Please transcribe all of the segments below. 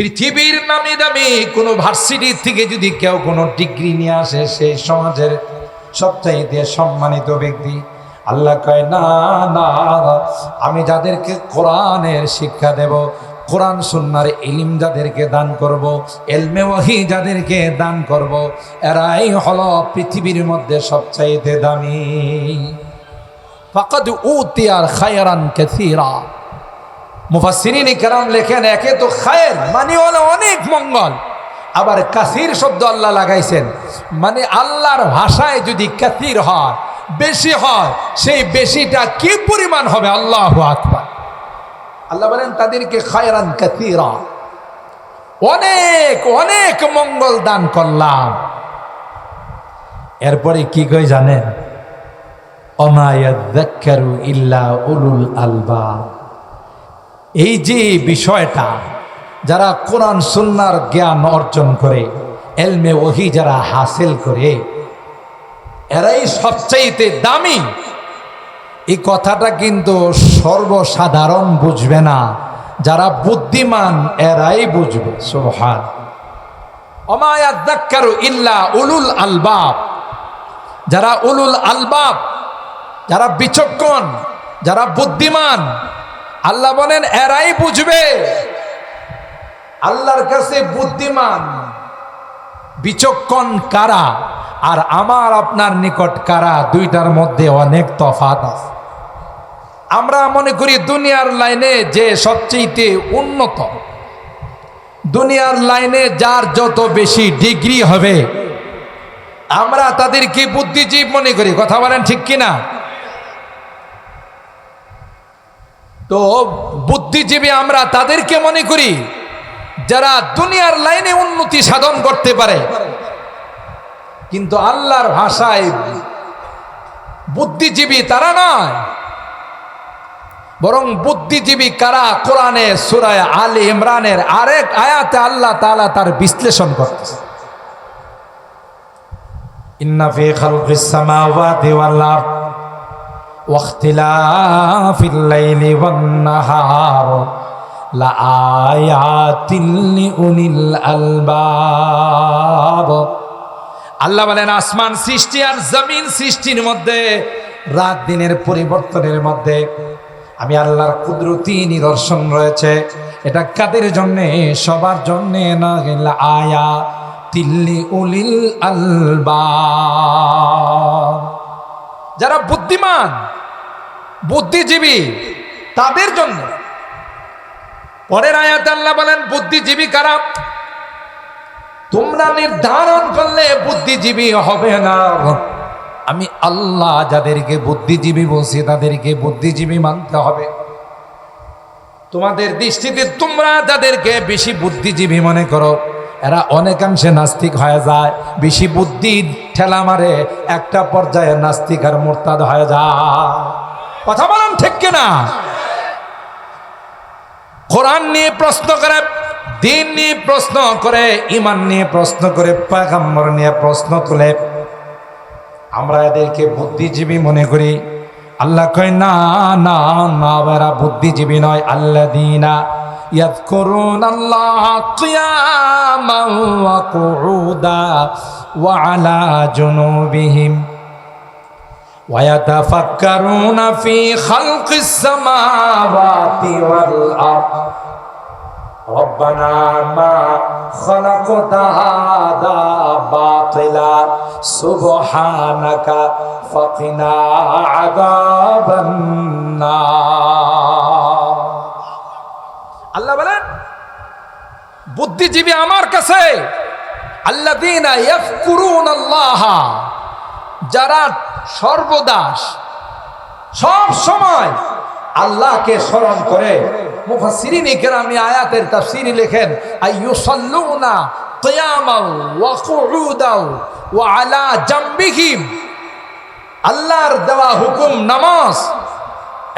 পৃথিবীর নামি দামি কোনো ভার্সিটি থেকে যদি কেউ কোনো ডিগ্রি নিয়ে আসে, সেই সমাজের সবচাইতে সম্মানিত ব্যক্তি। আল্লাহ কয়, না না, আমি যাদেরকে কোরআনের শিক্ষা দেব, কোরআন, সুন্নার ইলিম যাদেরকে দান করব, এলমে ওয়াহি যাদেরকে দান করব, এরাই হল পৃথিবীর মধ্যে সবচাইতে দামি। ফাকাদ উতিয়ার খায়রান কাসীরা। মুফাসসিরিন কেরাম লেখেন, একে তো খায়ের মানে হলো অনেক মঙ্গল। আবার কাসির শব্দ আল্লাহ লাগাইছেন মানে আল্লাহর ভাষায় যদি কাসির হয়, বেশি হয়, সেই বেশিটা কি পরিমাণ হবে? আল্লাহ আকবার। আল্লাহ বলেন, তাদেরকে খায়রান কাসিরা। অনেক অনেক মঙ্গল দান করলাম। এরপরে কি কই জানেন? অমায়াদ্দাক্কারু ইল্লা উলুল আলবাব। এই যে বিষয়টা, যারা কোরআন, সুন্নার জ্ঞান অর্জন করে, এলমে ওহি যারা হাসিল করে, এরাই সবচাইতে দামি। এই কথাটা কিন্তু সর্বসাধারণ বুঝবে না। যারা বুদ্ধিমান, এরাই বুঝবে সোহান অমায়াদ্দাক্কারু ইল্লা উলুল আলবাব। যারা উলুল আলবাব, যারা বিচক্ষণ, যারা বুদ্ধিমান আল্লাহ বলেন, এরাই বুঝবে। আল্লাহর কাছে বুদ্ধিমান, বিচক্ষণ কারা? আর আমার, আপনার নিকট কারা? দুইটার মধ্যে অনেক তফাত আছে। আমরা মনে করি দুনিয়ার লাইনে যে সবচেয়ে উন্নত, দুনিয়ার লাইনে যার যত বেশি ডিগ্রি হবে, আমরা তাদেরকে বুদ্ধিজীব মনে করি। কথা বলেন ঠিক কিনা? তো বুদ্ধিজীবী আমরা তাদেরকে মনে করি যারা দুনিয়ার লাইনে উন্নতি সাধন করতে পারে। কিন্তু আল্লাহর ভাষায় বুদ্ধিজীবী তারা নয়। বরং বুদ্ধিজীবী কারা কোরআনে সুরায় আলী ইমরানের আরেক আয়াতে আল্লাহ তালা তার বিশ্লেষণ করতেছে। ইন্নাফি খালকিস সামাওয়াতি ওয়াল আরদ। واختلاف الليل والنهار لآيات لأولي الألباب আল্লাহ বলেন আসমান সৃষ্টি আর জমিন সৃষ্টির মধ্যে রাত দিনের পরিবর্তনের মধ্যে আমি আল্লাহর কুদরতি নিদর্শন রয়েছে এটা কাদের জন্য সবার জন্য না গেল আয়া তিল্লি উলিল আলবা যারা বুদ্ধিমান বুদ্ধিজীবী তাদের জন্য। পরের আয়াত আল্লাহ বলেন, বুদ্ধিজীবী কারা? তোমরা নির্ধারণ করলে বুদ্ধিজীবী হবে না। আমি আল্লাহ যাদেরকে বুদ্ধিজীবী বলছি, তাদেরকে বুদ্ধিজীবী মানতে হবে। তোমাদের দৃষ্টিতে তোমরা যাদেরকে বেশি বুদ্ধিজীবী মনে করো, এরা অনেকাংশে নাস্তিক হয়ে যায়, বেশি বুদ্ধি ঠেলা মারে, একটা পর্যায়ে নাস্তিক আর মোরতাদ হয়ে যায়। কথা বলেন ঠিক কিনা কোরআন নিয়ে প্রশ্ন করে দিন নিয়ে প্রশ্ন করে ইমান নিয়ে প্রশ্ন করে পাগাম্বর নিয়ে প্রশ্ন তুলে আমরা এদেরকে বুদ্ধিজীবী মনে করি আল্লাহ কয় না না না এরা বুদ্ধিজীবী নয় আল্লাহ দিনা يذكرون الله قياما وقعودا وعلى جنوبهم ويتفكرون في خلق السماوات والأرض ربنا ما خلقت هذا باطلا سبحانك فقنا عذاب النار আল্লাহ বলেন বুদ্ধিজীবী আমার কাছে আল্লাদিনা ইয়াফকুরুন আল্লাহ যারা সর্বদাস। সব সময় আল্লাহকে স্মরণ করে মুফাসসিরিন ইকরামি আয়াতের তাফসীরে লেখেন ওয়া আলা আল্লাহর দেওয়া হুকুম নামাজ,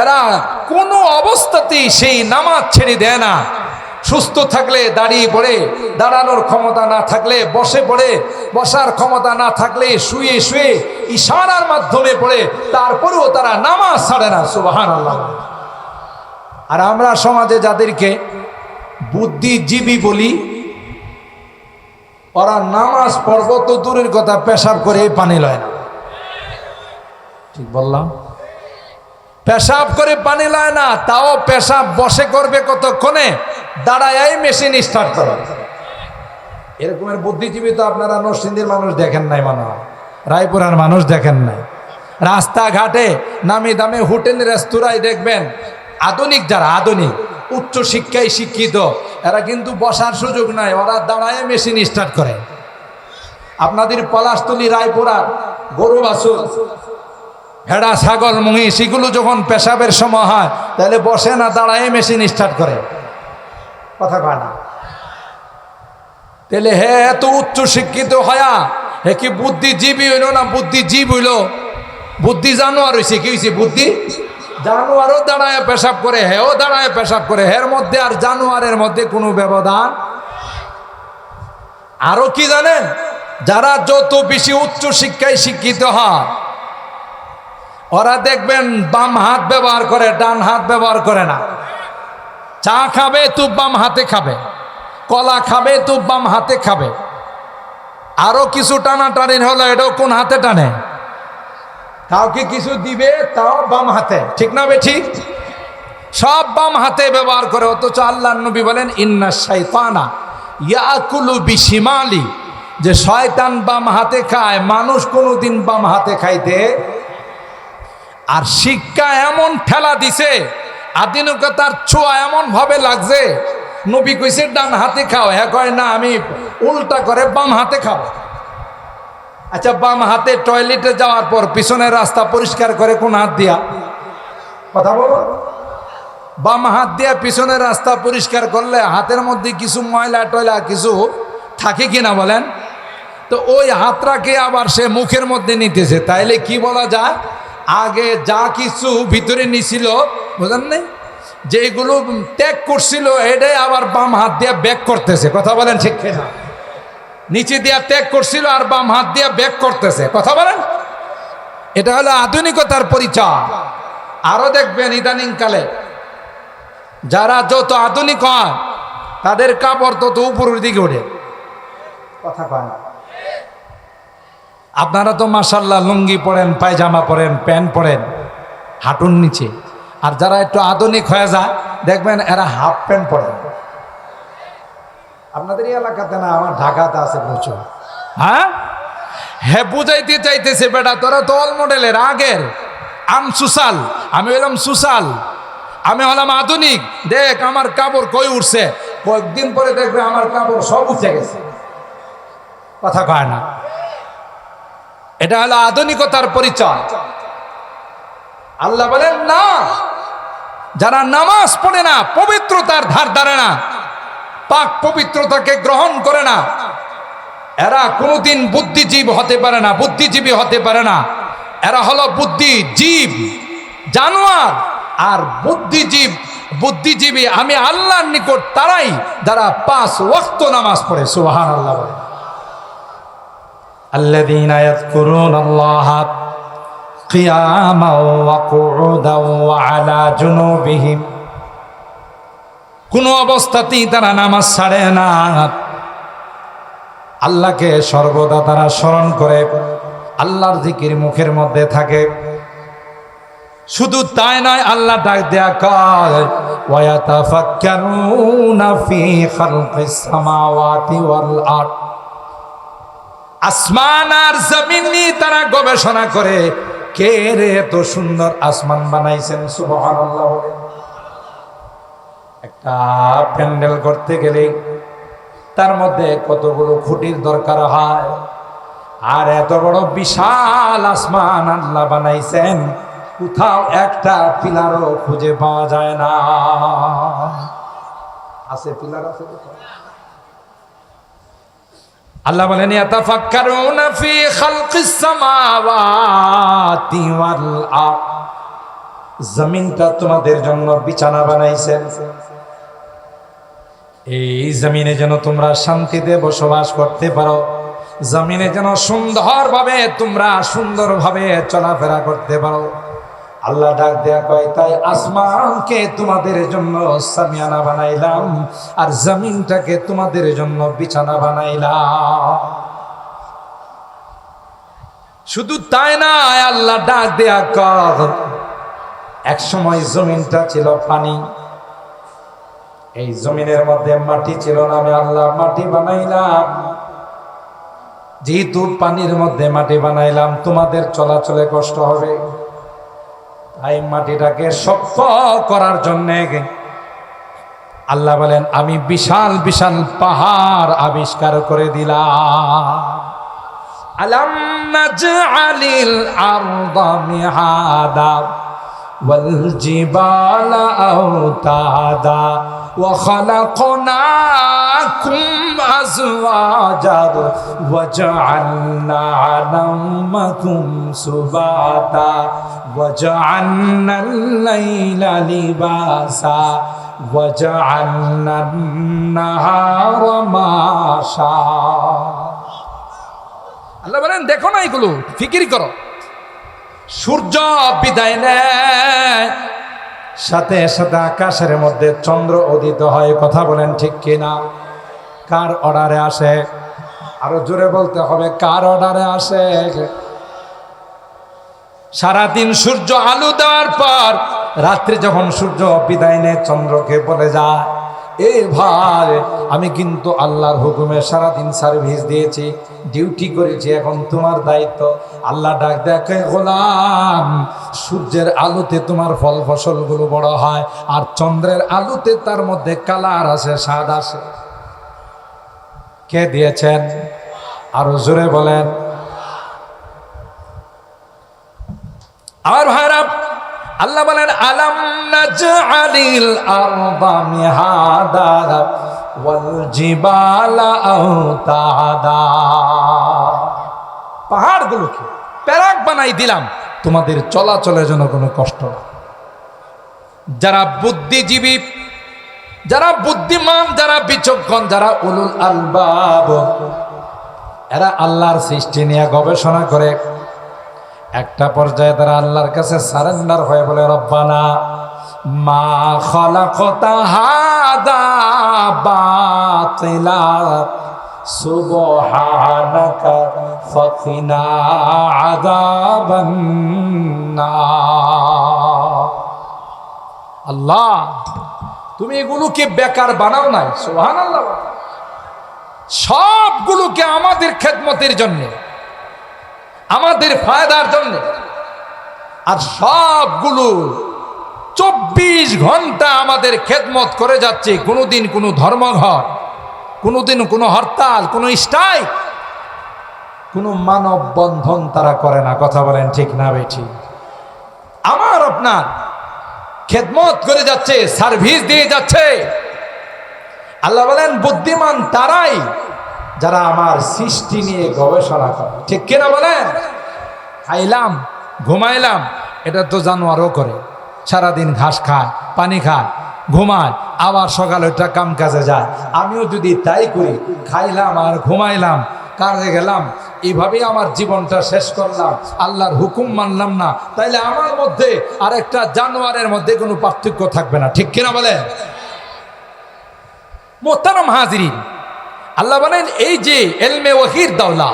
এরা কোনো অবস্থাতেই সেই নামাজ ছেড়ে দেয় না। সুস্থ থাকলে দাঁড়িয়ে পড়ে, দাঁড়ানোর ক্ষমতা না থাকলে বসে পড়ে, বসার ক্ষমতা না থাকলে শুয়ে শুয়ে ইশারার মাধ্যমে পড়ে, তারপরেও তারা নামাজ ছাড়ে না সুবাহান আল্লাহ আর আমরা সমাজে যাদেরকে বুদ্ধিজীবী বলি, ওরা নামাজ পর্বত দূরের কথা, পেশাব করে পানি লয় না। ঠিক বললাম? পেশাব করে পানি লয় না, তাও পেশাব বসে করবে কতক্ষণে? দাঁড়ায় মেশিন স্টার্ট করে। এরকমের বুদ্ধিজীবী তো আপনারা নরসিংদীর মানুষ দেখেন নাই মনে রায়পুরার মানুষ দেখেন নাই। রাস্তাঘাটে নামি দামে হোটেল, রেস্তোরাঁয় দেখবেন, আধুনিক যারা, আধুনিক, উচ্চ শিক্ষায় শিক্ষিত, এরা কিন্তু বসার সুযোগ নাই, ওরা দাঁড়ায় মেশিন স্টার্ট করে। আপনাদের পলাশতলি, রায়পুরার গরু বাসুর ভেড়া ছাগল মহিষ এগুলো যখন পেশাবের সময় হয়, তাহলে বসে না দাঁড়ায় মেশিন স্টার্ট করে। কথা কয় না। তাহলে হে এত উচ্চ শিক্ষিত হয়া, হে কি বুদ্ধিজীবী হইল না বুদ্ধিজীব হইল? বুদ্ধি জানোয়ার হয়েছে কি হয়েছে বুদ্ধি? জানোয়ারও দাঁড়ায় পেশাব করে, হেও দাঁড়ায় পেশাব করে, হের মধ্যে আর জানোয়ারের মধ্যে কোনো ব্যবধান? আরও কি জানেন? যারা যত বেশি উচ্চ শিক্ষায় শিক্ষিত হয় ওরা দেখবেন বাম হাত ব্যবহার করে, ডান হাত ব্যবহার করে না। চা খাবে, তো বাম হাতে খাবে। কলা খাবে, তো বাম হাতে খাবে। আরও কিছু টানা টানি হলো, এটাও কোন হাতে টানে? কাউকে কিছু দিবে, তাও বাম হাতে। ঠিক না বে ঠিক সব বাম হাতে ব্যবহার করে, অথচ আল্লাহ নবী বলেন, ইন্না শাইতানা ইয়াকুলু বিশিমালি। যে শয়তান বাম হাতে খায়, মানুষ কোনোদিন বাম হাতে খাইতে আর শিক্ষা এমন ঠেলা দিছে আধুনিকতার ছোঁয়া এমন ভাবে লাগছে। নবী কইছে, ডান হাতে খাও। হ্যাঁ কয়, না, আমি উল্টা করে বাম হাতে খাব। আচ্ছা বাম হাতে টয়লেটে যাওয়ার পর পিছনের রাস্তা পরিষ্কার করে কোন হাত দিয়া? কথা বলো। বাম হাত দিয়া পিছনের রাস্তা পরিষ্কার করলে হাতের মধ্যে কিছু ময়লা টয়লা কিছু থাকে কিনা বলেন? তো ওই হাতটাকে আবার সে মুখের মধ্যে নিতেছে। তাইলে কি বলা যায়? আগে যা কিছু ভিতরে নিছিল বুঝলেন নাই? যেগুলো ত্যাগ করছিল, এটাই আবার বাম হাত দিয়ে ব্যাক করতেছে। কথা বলেন ঠিক না নিচে দিয়া ত্যাগ করছিল আর বাম হাত দিয়া ব্যাক করতেছে। কথা বলেন? এটা হলো আধুনিকতার পরিচয়। আরও দেখবেন ইদানিংকালে যারা যত আধুনিক হয়, তাদের কাপড় তত উপরের দিকে ওঠে। কথা কয় না। আপনারা তো মাসাল্লাহ লুঙ্গি পরেন, পায়জামা পরেন, প্যান্ট পরেন, হাঁটুর নিচে। আর যারা একটু আধুনিক হয়ে যায়, দেখবেন এরা হাফ প্যান্ট পরেন আপনাদের এই এলাকাতে না, আমার ঢাকাতে আছে প্রচুর। হ্যাঁ? হ্যাঁ বুঝাইতে চাইতেছে বেটা, তোরা তো অল মডেলের আগের। আম সুসাল আমি হলাম সুসাল আমি হলাম আধুনিক। দেখ, আমার কাপড় কই উঠছে? কয়েকদিন পরে দেখবে আমার কাপড় সব উঠে গেছে। কথা কয় না। এটা হলো আধুনিকতার পরিচয়। আল্লাহ বলেন, না, যারা নামাজ পড়ে না, পবিত্রতার ধার ধারে না, পাক পবিত্রতাকে গ্রহণ করে না, এরা কোনোদিন বুদ্ধিজীব হতে পারে না, বুদ্ধিজীবী হতে পারে না। এরা হলো বুদ্ধিজীব, জানোয়ার আর বুদ্ধিজীব, বুদ্ধিজীবী আমি আল্লাহর নিকট তারাই যারা পাঁচ ওয়াক্ত নামাজ পড়ে সুবহান আল্লাহ বলে। الذين يذكرون الله قياما وقعودا وعلى جنوبهم কোন অবস্থাতেই তারা নামাজ ছাড়ে না আল্লাহকে সর্বদা তারা স্মরণ করে আল্লাহর জিকির মুখের মধ্যে থাকে শুধু তাই নয় আল্লাহ ডাক দেয়া কয় ওয়াতাফাক্কারুনা ফি খালকিস সামাওয়াতি ওয়াল আরদ আসমান আর জমিন নিয়ে তারা গবেষণা করে, কে রে এত সুন্দর আসমান বানাইছেন, সুবহানাল্লাহ একটা প্যান্ডেল করতে গেলে তার মধ্যে কতগুলো খুঁটির দরকার হয়। আর এত বড় বিশাল আসমান আল্লাহ বানাইছেন, কোথাও একটা পিলারও খুঁজে পাওয়া যায় না। আছে পিলার আছে কোথাও? আল্লাহ বলেন জমিনটা তোমাদের জন্য বিছানা বানাইছেন। এই জমিনে যেন তোমরা শান্তিতে বসবাস করতে পারো। জমিনে যেন সুন্দরভাবে তোমরা সুন্দরভাবে চলাফেরা করতে পারো। আল্লাহ ডাক দেয়া কয়, তাই আসমানকে তোমাদের জন্য সামিয়ানা বানাইলাম আর জমিনটাকে তোমাদের জন্য বিছানা বানাইলাম। শুধু তাই না, আল্লাহ ডাক দেয়া কর। এক সময় জমিনটা ছিল পানি, এই জমিনের মধ্যে মাটি ছিল না, আমি আল্লাহ মাটি বানাইলাম। যেহেতু পানির মধ্যে মাটি বানাইলাম, তোমাদের চলাচলে কষ্ট হবে। তাই মাটিটাকে শক্ত করার জন্যে আল্লাহ বলেন, আমি বিশাল বিশাল পাহাড় আবিষ্কার করে দিলাম। আরদা মিহাদা। والجبال أوتادا وخلقناكم أزواجا وجعلنا نومكم سباتا وجعلنا الليل لباسا وجعلنا النهار معاشا আল্লাহ বলেন দেখো না এগুলো ফিকির করো সূর্য বিদায় নেয়। সাথে সাথে আকাশের মধ্যে চন্দ্র উদিত হয়। কথা বলেন ঠিক কিনা? কার অর্ডারে আসে? আরও জোরে বলতে হবে, কার অর্ডারে আসে? সারাদিন সূর্য আলো দেওয়ার পর, রাত্রে যখন সূর্য বিদায় নেয়, চন্দ্রকে বলে যায় এ ভাই, আমি কিন্তু আল্লাহর হুকুমে সারাদিন সার্ভিস দিয়েছি ডিউটি করেছি, এখন তোমার দায়িত্ব। আল্লাহ ডাক দেখে গোলাম, সূর্যের আলোতে তোমার ফল ফসলগুলো বড় হয়, আর চন্দ্রের আলোতে তার মধ্যে কালার আসে, স্বাদ আসে। কে দিয়েছেন? আরও জোরে বলেন। আমার ভাইরা আল্লাহ বলেন, আলাম নাজআলিল আরদা মিহাদা ওয়াল জিবালা আওতাদা। পাহাড়গুলোকে প্যারাক বানাই দিলাম, তোমাদের চলাচলের জন্য কোনো কষ্ট না। যারা বুদ্ধিজীবী, যারা বুদ্ধিমান, যারা বিচক্ষণ, যারা উলুল আলবাব, এরা আল্লাহর সৃষ্টি নিয়ে গবেষণা করে। একটা পর্যায়ে তারা আল্লাহর কাছে সারেন্ডার হয়ে বলে, রব্বানা, মা খলাকতা হাদা বাতিলা সুবহানাকা ফাকিনা আযাবান আল্লাহ, তুমি এগুলোকে বেকার বানাও নাই, সুবহানাল্লাহ সবগুলোকে আমাদের খেদমতের জন্যে। আমাদের ফায়দার জন্য। আর সবগুলো চব্বিশ ঘণ্টা আমাদের খেদমত করে যাচ্ছে। কোনোদিন কোনো ধর্মঘট, কোনোদিন কোনো হরতাল, কোনো স্ট্রাইক, কোনো মানব বন্ধন তারা করে না। কথা বলেন ঠিক না বেঠি আমার আপনার খেদমত করে যাচ্ছে, সার্ভিস দিয়ে যাচ্ছে। আল্লাহ বলেন, বুদ্ধিমান তারাই যারা আমার সৃষ্টি নিয়ে গবেষণা করে। ঠিক কিনা বলেন? খাইলাম, ঘুমাইলাম, এটা তো জানোয়ারও করে। সারাদিন ঘাস খায়, পানি খায়, ঘুমায়, আবার সকালে ওইটা কাম কাজে যায়। আমিও যদি তাই করি, খাইলাম আর ঘুমাইলাম, কাজে গেলাম এইভাবেই আমার জীবনটা শেষ করলাম, আল্লাহর হুকুম মানলাম না। তাইলে আমার মধ্যে আর একটা জানোয়ারের মধ্যে কোনো পার্থক্য থাকবে না। ঠিক কিনা বলে মোহতারাম হাজিরিন আল্লাহ বলেন এই যে এলমে ওহির দাওলা।